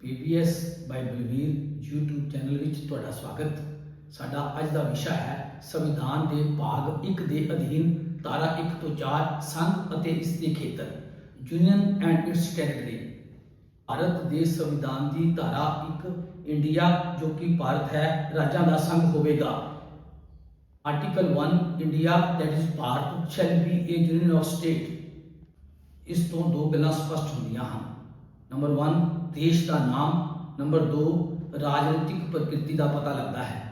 PBS ਬਾਈ Balveer YouTube channel ਵਿੱਚ ਤੁਹਾਡਾ ਸਵਾਗਤ। ਸਾਡਾ ਅੱਜ ਦਾ ਵਿਸ਼ਾ ਹੈ ਸੰਵਿਧਾਨ ਦੇ ਭਾਗ 1 ਦੇ ਅਧੀਨ, ਧਾਰਾ 1 ਤੋਂ 4 ਸੰਘ ਅਤੇ ਇਸ ਦੇ ਖੇਤਰ, union and its territory Bharat ਦੇ ਸੰਵਿਧਾਨ ਦੀ ਧਾਰਾ 1 ਇੰਡੀਆ, ਜੋ ਕਿ ਭਾਰਤ ਹੈ, ਰਾਜਾਂ ਦਾ ਸੰਘ ਹੋਵੇਗਾ। Article 1 India that is Bharat shall be a union of state ਇਸ ਤੋਂ ਦੋ ਗੱਲਾਂ ਸਪਸ਼ਟ ਹੁੰਦੀਆਂ ਹਨ। ਨੰਬਰ 1 ਦੇਸ਼ ਦਾ ਨਾਮ ਨੰਬਰ 2 ਰਾਜਨੀਤਿਕ ਪ੍ਰਕਿਰਤੀ ਦਾ ਪਤਾ ਲੱਗਦਾ ਹੈ।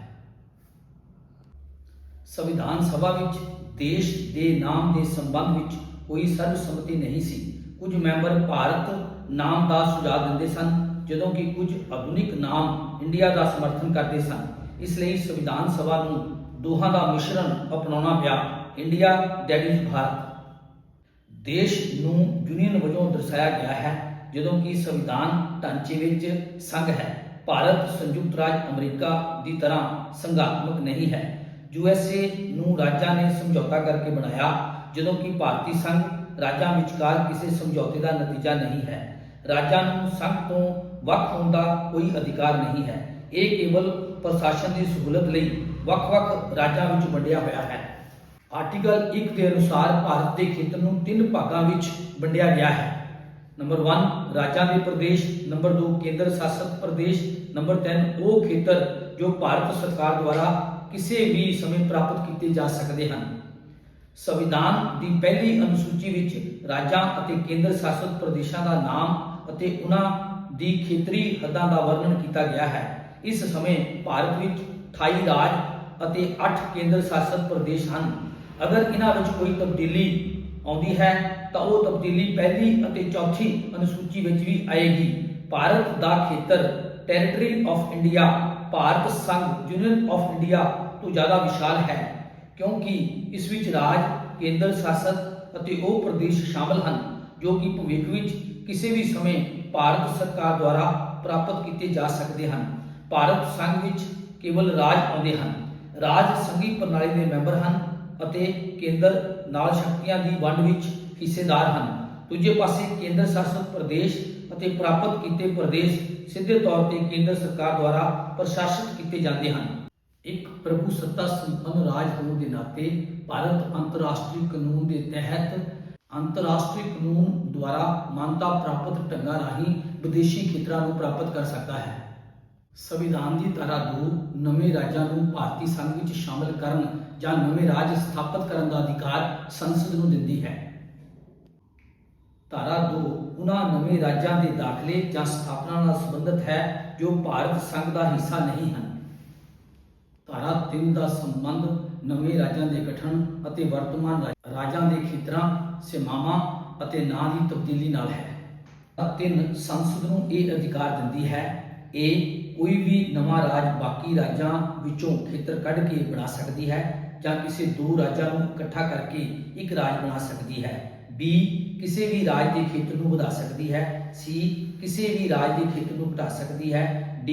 ਸੰਵਿਧਾਨ ਸਭਾ ਵਿੱਚ ਦੇਸ਼ ਦੇ ਨਾਮ ਦੇ ਸੰਬੰਧ ਵਿੱਚ ਕੋਈ ਸਰਬਸੰਮਤੀ ਨਹੀਂ ਸੀ। ਕੁਝ ਮੈਂਬਰ ਭਾਰਤ ਨਾਮ ਦਾ ਸੁਝਾਅ ਦਿੰਦੇ ਸਨ, ਜਦੋਂ ਕਿ ਕੁਝ ਆਧੁਨਿਕ ਨਾਮ ਇੰਡੀਆ ਦਾ ਸਮਰਥਨ ਕਰਦੇ ਸਨ। ਇਸ ਲਈ ਸੰਵਿਧਾਨ ਸਭਾ ਨੂੰ ਦੋਹਾਂ ਦਾ ਮਿਸ਼ਰਣ ਅਪਣਾਉਣਾ ਪਿਆ ਇੰਡੀਆ ਦੈਟ ਇਜ਼ ਭਾਰਤ। ਦੇਸ਼ ਨੂੰ ਯੂਨੀਅਨ ਵਜੋਂ ਦਰਸਾਇਆ ਗਿਆ ਹੈ ਜਦੋਂ ਕਿ ਸੰਵਿਧਾਨ ਢਾਂਚੇ ਵਿੱਚ ਸੰਘ ਹੈ, ਭਾਰਤ ਸੰਯੁਕਤ ਰਾਜ ਅਮਰੀਕਾ ਦੀ ਤਰ੍ਹਾਂ ਸੰਘਾਤਮਕ ਨਹੀਂ ਹੈ। ਯੂਐਸਏ ਨੂੰ ਰਾਜਾਂ ਨੇ ਸਮਝੌਤਾ ਕਰਕੇ ਬਣਾਇਆ, ਜਦੋਂ ਕਿ ਭਾਰਤੀ ਸੰਘ ਰਾਜਾਂ ਵਿਚਕਾਰ ਕਿਸੇ ਸਮਝੌਤੇ ਦਾ ਨਤੀਜਾ ਨਹੀਂ ਹੈ। ਰਾਜਾਂ ਨੂੰ ਸੰਘ ਤੋਂ ਵੱਖ ਹੋਣ ਦਾ ਕੋਈ ਅਧਿਕਾਰ ਨਹੀਂ ਹੈ। ਇਹ ਕੇਵਲ ਪ੍ਰਸ਼ਾਸਨ ਦੀ ਸਹੂਲਤ ਲਈ ਵੱਖ-ਵੱਖ ਰਾਜਾਂ ਵਿੱਚ ਵੰਡਿਆ ਹੋਇਆ ਹੈ। ਆਰਟੀਕਲ 1 ਦੇ ਅਨੁਸਾਰ ਭਾਰਤ ਦੇ ਖੇਤਰ ਨੂੰ ਤਿੰਨ ਭਾਗਾਂ ਵਿੱਚ ਵੰਡਿਆ ਗਿਆ ਹੈ। ਨੰਬਰ 1 ਰਾਜਾਂ ਦੇ ਪ੍ਰਦੇਸ਼। ਨੰਬਰ 2 ਕੇਂਦਰ ਸ਼ਾਸਤ ਪ੍ਰਦੇਸ਼। ਨੰਬਰ 3 ਉਹ ਖੇਤਰ ਜੋ ਭਾਰਤ ਸਰਕਾਰ ਦੁਆਰਾ ਕਿਸੇ ਵੀ ਸਮੇਂ ਪ੍ਰਾਪਤ ਕੀਤੇ ਜਾ ਸਕਦੇ ਹਨ। ਸੰਵਿਧਾਨ ਦੀ ਪਹਿਲੀ ਅਨੁਸੂਚੀ ਵਿੱਚ ਰਾਜਾਂ ਅਤੇ ਕੇਂਦਰ ਸ਼ਾਸਤ ਪ੍ਰਦੇਸ਼ਾਂ ਦਾ ਨਾਮ ਅਤੇ ਉਹਨਾਂ ਦੀ ਖੇਤਰੀ ਹੱਦਾਂ ਦਾ ਵਰਣਨ ਕੀਤਾ ਗਿਆ ਹੈ। ਇਸ ਸਮੇਂ ਭਾਰਤ ਵਿੱਚ 28 ਰਾਜ ਅਤੇ 8 ਕੇਂਦਰ ਸ਼ਾਸਤ ਪ੍ਰਦੇਸ਼ ਹਨ। ਅਗਰ ਇਹਨਾਂ ਵਿੱਚ ਕੋਈ ਤਬਦੀਲੀ ਆਉਂਦੀ ਹੈ ਤਾਂ ਉਹ ਤਬਦੀਲੀ ਪਹਿਲੀ ਅਤੇ ਚੌਥੀ ਅਨੁਸੂਚੀ ਵਿੱਚ ਵੀ ਆਏਗੀ। ਭਾਰਤ ਦਾ ਖੇਤਰ ਟੈਰੀਟਰੀ ਆਫ ਇੰਡੀਆ ਭਾਰਤ ਸੰਘ ਯੂਨੀਅਨ ਆਫ ਇੰਡੀਆ ਤੋਂ ਜ਼ਿਆਦਾ ਵਿਸ਼ਾਲ ਹੈ, ਕਿਉਂਕਿ ਇਸ ਵਿੱਚ ਰਾਜ, ਕੇਂਦਰ ਸ਼ਾਸਤ ਅਤੇ ਉਹ ਪ੍ਰਦੇਸ਼ ਸ਼ਾਮਲ ਹਨ, ਜੋ ਕਿ ਭਵਿੱਖ ਵਿੱਚ ਕਿਸੇ ਵੀ ਸਮੇਂ ਭਾਰਤ ਸਰਕਾਰ ਦੁਆਰਾ ਪ੍ਰਾਪਤ ਕੀਤੇ ਜਾ ਸਕਦੇ ਹਨ। ਭਾਰਤ ਸੰਘ ਵਿੱਚ ਕੇਵਲ ਰਾਜ ਆਉਂਦੇ ਹਨ। ਰਾਜ ਸੰਘੀ ਪ੍ਰਣਾਲੀ ਦੇ ਮੈਂਬਰ ਹਨ ਅਤੇ ਕੇਂਦਰ ਨਾਲ ਸ਼ਕਤੀਆਂ ਦੀ ਵੰਡ ਵਿੱਚ ਹਿੱਸੇਦਾਰ ਹਨ। ਦੂਜੇ ਪਾਸੇ ਕੇਂਦਰ ਸ਼ਾਸਤ ਪ੍ਰਦੇਸ਼ ਅਤੇ ਪ੍ਰਾਪਤ ਕੀਤੇ ਪ੍ਰਦੇਸ਼ ਸਿੱਧੇ ਤੌਰ ਤੇ ਕੇਂਦਰ ਸਰਕਾਰ ਦੁਆਰਾ ਪ੍ਰਸ਼ਾਸਿਤ ਕੀਤੇ ਜਾਂਦੇ ਹਨ। ਇੱਕ ਪ੍ਰਭੂ ਸੱਤਾ ਸੰਪੰਨ ਰਾਜ ਹੋਣ ਦੇ ਨਾਤੇ ਭਾਰਤ ਅੰਤਰਰਾਸ਼ਟਰੀ ਕਾਨੂੰਨ ਦੇ ਤਹਿਤ ਅੰਤਰਰਾਸ਼ਟਰੀ ਕਾਨੂੰਨ ਦੁਆਰਾ ਮਾਨਤਾ ਪ੍ਰਾਪਤ ਢੰਗਾਂ ਰਾਹੀਂ ਵਿਦੇਸ਼ੀ ਖੇਤਰਾਂ ਨੂੰ ਪ੍ਰਾਪਤ ਕਰ ਸਕਦਾ ਹੈ। ਸੰਵਿਧਾਨ ਦੀ ਧਾਰਾ 2 ਨਵੇਂ ਰਾਜਾਂ ਨੂੰ ਭਾਰਤੀ ਸੰਘ ਵਿੱਚ ਸ਼ਾਮਲ ਕਰਨ ਜਾਂ ਨਵੇਂ ਰਾਜ ਸਥਾਪਿਤ ਕਰਨ ਦਾ ਅਧਿਕਾਰ ਸੰਸਦ ਨੂੰ ਦਿੰਦੀ ਹੈ। ਧਾਰਾ 2 ਉਹਨਾਂ ਨਵੇਂ ਰਾਜਾਂ ਦੇ ਦਾਖਲੇ ਜਾਂ ਸਥਾਪਨਾ ਨਾਲ ਸੰਬੰਧਿਤ ਹੈ, ਜੋ ਭਾਰਤ ਸੰਘ ਦਾ ਹਿੱਸਾ ਨਹੀਂ ਹਨ। ਧਾਰਾ 3 ਦਾ ਸੰਬੰਧ ਨਵੇਂ ਰਾਜਾਂ ਦੇ ਗਠਨ ਅਤੇ ਵਰਤਮਾਨ ਰਾ- ਰਾਜਾਂ ਦੇ ਖੇਤਰਾਂ ਸੀਮਾਵਾਂ ਅਤੇ ਨਾਂ ਦੀ ਤਬਦੀਲੀ ਨਾਲ ਹੈ। ਧਾਰਾ 3 ਸੰਸਦ ਨੂੰ ਇਹ ਅਧਿਕਾਰ ਦਿੰਦੀ ਹੈ ਇਹ ਕੋਈ ਵੀ ਨਵਾਂ ਰਾਜ ਬਾਕੀ ਰਾਜਾਂ ਵਿੱਚੋਂ ਖੇਤਰ ਕੱਢ ਕੇ ਬਣਾ ਸਕਦੀ ਹੈ ਜਾਂ ਕਿਸੇ ਦੋ ਰਾਜਾਂ ਨੂੰ ਇਕੱਠਾ ਕਰਕੇ ਇੱਕ ਰਾਜ ਬਣਾ ਸਕਦੀ ਹੈ। B, ਕਿਸੇ ਵੀ ਰਾਜ ਦੇ ਖੇਤਰ ਨੂੰ ਵਧਾ ਸਕਦੀ ਹੈ। C, ਕਿਸੇ ਵੀ ਰਾਜ ਦੇ ਖੇਤਰ ਨੂੰ ਘਟਾ ਸਕਦੀ ਹੈ। D,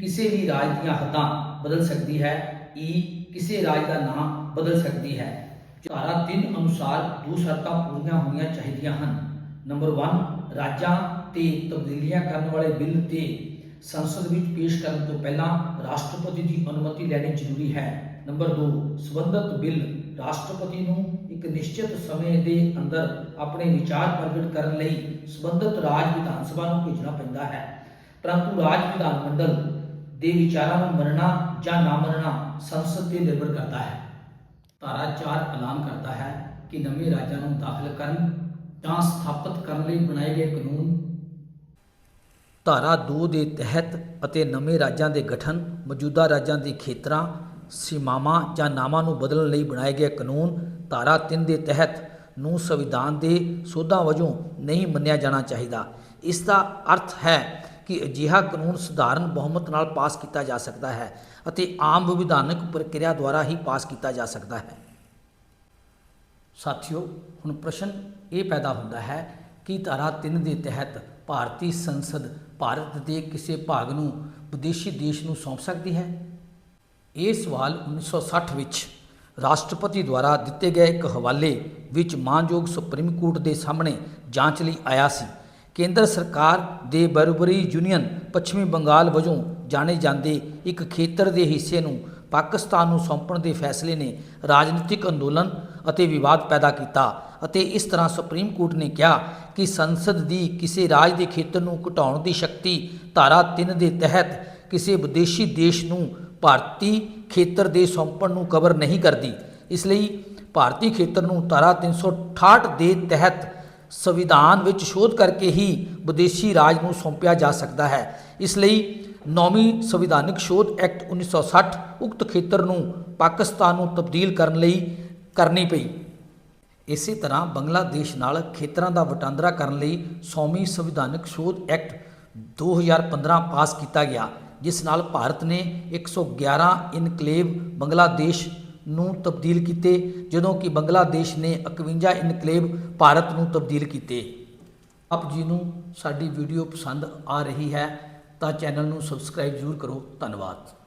ਕਿਸੇ ਵੀ ਰਾਜ ਦੀਆਂ ਹੱਦਾਂ ਬਦਲ ਸਕਦੀ ਹੈ। E ਕਿਸੇ ਰਾਜ ਦਾ ਨਾਮ ਬਦਲ ਸਕਦੀ ਹੈ। ਧਾਰਾ 3 ਅਨੁਸਾਰ ਦੋ ਸ਼ਰਤਾਂ ਪੂਰੀਆਂ ਹੋਣੀਆਂ ਚਾਹੀਦੀਆਂ ਹਨ। ਨੰਬਰ 1 ਰਾਜਾਂ ਤੇ ਤਬਦੀਲੀਆਂ ਕਰਨ ਵਾਲੇ ਬਿੱਲ ਤੇ ਸੰਸਦ ਵਿੱਚ ਪੇਸ਼ ਕਰਨ ਤੋਂ ਪਹਿਲਾਂ ਰਾਸ਼ਟਰਪਤੀ ਦੀ ਅਨੁਮਤੀ ਲੈਣੀ ਜ਼ਰੂਰੀ ਹੈ। ਨੰਬਰ 2 ਸਬੰਧਤ ਬਿੱਲ। ਰਾਸ਼ਟਰਪਤੀ ਨੂੰ ਇੱਕ ਨਿਸ਼ਚਿਤ ਸਮੇਂ ਦੇ ਅੰਦਰ ਆਪਣੇ ਵਿਚਾਰ ਪ੍ਰਗਟ ਕਰਨ ਲਈ ਸਬੰਧਤ ਰਾਜ ਵਿਧਾਨ ਸਭਾ ਨੂੰ ਭੇਜਣਾ ਪੈਂਦਾ ਹੈ। ਪਰੰਤੂ ਰਾਜ ਵਿਧਾਨ ਮੰਡਲ ਦੇ ਵਿਚਾਰਾਂ ਨੂੰ ਮੰਨਣਾ ਜਾਂ ਨਾ ਮੰਨਣਾ ਸੰਸਦ ਤੇ ਨਿਰਭਰ ਕਰਦਾ ਹੈ। ਧਾਰਾ 4 ਐਲਾਨ ਕਰਦਾ ਹੈ ਕਿ ਨਵੇਂ ਰਾਜਾਂ ਨੂੰ ਦਾਖਲ ਕਰਨ ਜਾਂ ਸਥਾਪਿਤ ਕਰਨ ਲਈ ਬਣਾਏ ਗਏ ਕਾਨੂੰਨ ਧਾਰਾ 2 ਦੇ ਤਹਿਤ ਅਤੇ ਨਵੇਂ ਰਾਜਾਂ ਦੇ ਗਠਨ, ਮੌਜੂਦਾ ਰਾਜਾਂ ਦੇ ਖੇਤਰਾਂ, ਸੀਮਾਵਾਂ ਜਾਂ ਨਾਵਾਂ ਨੂੰ ਬਦਲਣ ਲਈ ਬਣਾਏ ਗਏ ਕਾਨੂੰਨ ਧਾਰਾ 3 ਦੇ ਤਹਿਤ ਨੂੰ ਸੰਵਿਧਾਨ ਦੇ ਸੋਧਾਂ ਵਜੋਂ ਨਹੀਂ ਮੰਨਿਆ ਜਾਣਾ ਚਾਹੀਦਾ। ਇਸ ਦਾ ਅਰਥ ਹੈ ਕਿ ਅਜਿਹਾ ਕਾਨੂੰਨ ਸਧਾਰਨ ਬਹੁਮਤ ਨਾਲ ਪਾਸ ਕੀਤਾ ਜਾ ਸਕਦਾ ਹੈ ਅਤੇ ਆਮ ਵਿਧਾਨਕ ਪ੍ਰਕਿਰਿਆ ਦੁਆਰਾ ਹੀ ਪਾਸ ਕੀਤਾ ਜਾ ਸਕਦਾ ਹੈ। ਸਾਥੀਓ, ਹੁਣ ਪ੍ਰਸ਼ਨ ਇਹ ਪੈਦਾ ਹੁੰਦਾ ਹੈ ਕਿ ਧਾਰਾ 3 ਦੇ ਤਹਿਤ ਭਾਰਤੀ ਸੰਸਦ ਭਾਰਤ ਦੇ ਕਿਸੇ ਭਾਗ ਨੂੰ ਵਿਦੇਸ਼ੀ ਦੇਸ਼ ਨੂੰ ਸੌਂਪ ਸਕਦੀ ਹੈ? ਇਹ ਸਵਾਲ 1960 ਵਿੱਚ ਰਾਸ਼ਟਰਪਤੀ ਦੁਆਰਾ ਦਿੱਤੇ ਗਏ ਇੱਕ ਹਵਾਲੇ ਵਿੱਚ ਮਾਨਯੋਗ ਸੁਪਰੀਮ ਕੋਰਟ ਦੇ ਸਾਹਮਣੇ ਜਾਂਚ ਲਈ ਆਇਆ ਸੀ। ਕੇਂਦਰ ਸਰਕਾਰ ਦੇ ਬਰਬਰੀ ਯੂਨੀਅਨ ਪੱਛਮੀ ਬੰਗਾਲ ਵਜੋਂ ਜਾਣੇ ਜਾਂਦੇ ਇੱਕ ਖੇਤਰ ਦੇ ਹਿੱਸੇ ਨੂੰ ਪਾਕਿਸਤਾਨ ਨੂੰ ਸੌਂਪਣ ਦੇ ਫੈਸਲੇ ਨੇ ਰਾਜਨੀਤਿਕ ਅੰਦੋਲਨ ਅਤੇ ਵਿਵਾਦ ਪੈਦਾ ਕੀਤਾ ਅਤੇ ਇਸ ਤਰ੍ਹਾਂ ਸੁਪਰੀਮ ਕੋਰਟ ਨੇ ਕਿਹਾ ਕਿ ਸੰਸਦ ਦੀ ਕਿਸੇ ਰਾਜ ਦੇ ਖੇਤਰ ਨੂੰ ਘਟਾਉਣ ਦੀ ਸ਼ਕਤੀ ਧਾਰਾ 3 ਦੇ ਤਹਿਤ ਕਿਸੇ ਵਿਦੇਸ਼ੀ ਦੇਸ਼ ਨੂੰ ਭਾਰਤੀ ਖੇਤਰ ਦੇ ਸੌਂਪਣ ਨੂੰ ਕਵਰ ਨਹੀਂ ਕਰਦੀ। ਇਸ ਲਈ ਭਾਰਤੀ ਖੇਤਰ ਨੂੰ ਧਾਰਾ 368 ਦੇ ਤਹਿਤ ਸੰਵਿਧਾਨ ਵਿੱਚ ਸ਼ੋਧ ਕਰਕੇ ਹੀ ਵਿਦੇਸ਼ੀ ਰਾਜ ਨੂੰ ਸੌਂਪਿਆ ਜਾ ਸਕਦਾ ਹੈ। ਇਸ ਲਈ ਨੌਵੀਂ ਸੰਵਿਧਾਨਿਕ ਸ਼ੋਧ ਐਕਟ 1960 ਉਕਤ ਖੇਤਰ ਨੂੰ ਪਾਕਿਸਤਾਨ ਨੂੰ ਤਬਦੀਲ ਕਰਨ ਲਈ ਕਰਨੀ ਪਈ। ਇਸੇ ਤਰ੍ਹਾਂ ਬੰਗਲਾਦੇਸ਼ ਨਾਲ ਖੇਤਰਾਂ ਦਾ ਵਟਾਂਦਰਾ ਕਰਨ ਲਈ ਸੌਮੀ ਸੰਵਿਧਾਨਕ ਸ਼ੋਧ ਐਕਟ 2015 ਪਾਸ ਕੀਤਾ ਗਿਆ, ਜਿਸ ਨਾਲ ਭਾਰਤ ਨੇ 111 ਇਨਕਲੇਵ ਬੰਗਲਾਦੇਸ਼ ਨੂੰ ਤਬਦੀਲ ਕੀਤੇ, ਜਦੋਂ ਕਿ ਬੰਗਲਾਦੇਸ਼ ਨੇ 51 ਇਨਕਲੇਵ ਭਾਰਤ ਨੂੰ ਤਬਦੀਲ ਕੀਤੇ। ਆਪ ਜੀ ਨੂੰ ਸਾਡੀ ਵੀਡੀਓ ਪਸੰਦ ਆ ਰਹੀ ਹੈ ਤਾਂ ਚੈਨਲ ਨੂੰ ਸਬਸਕ੍ਰਾਈਬ ਜ਼ਰੂਰ ਕਰੋ। ਧੰਨਵਾਦ।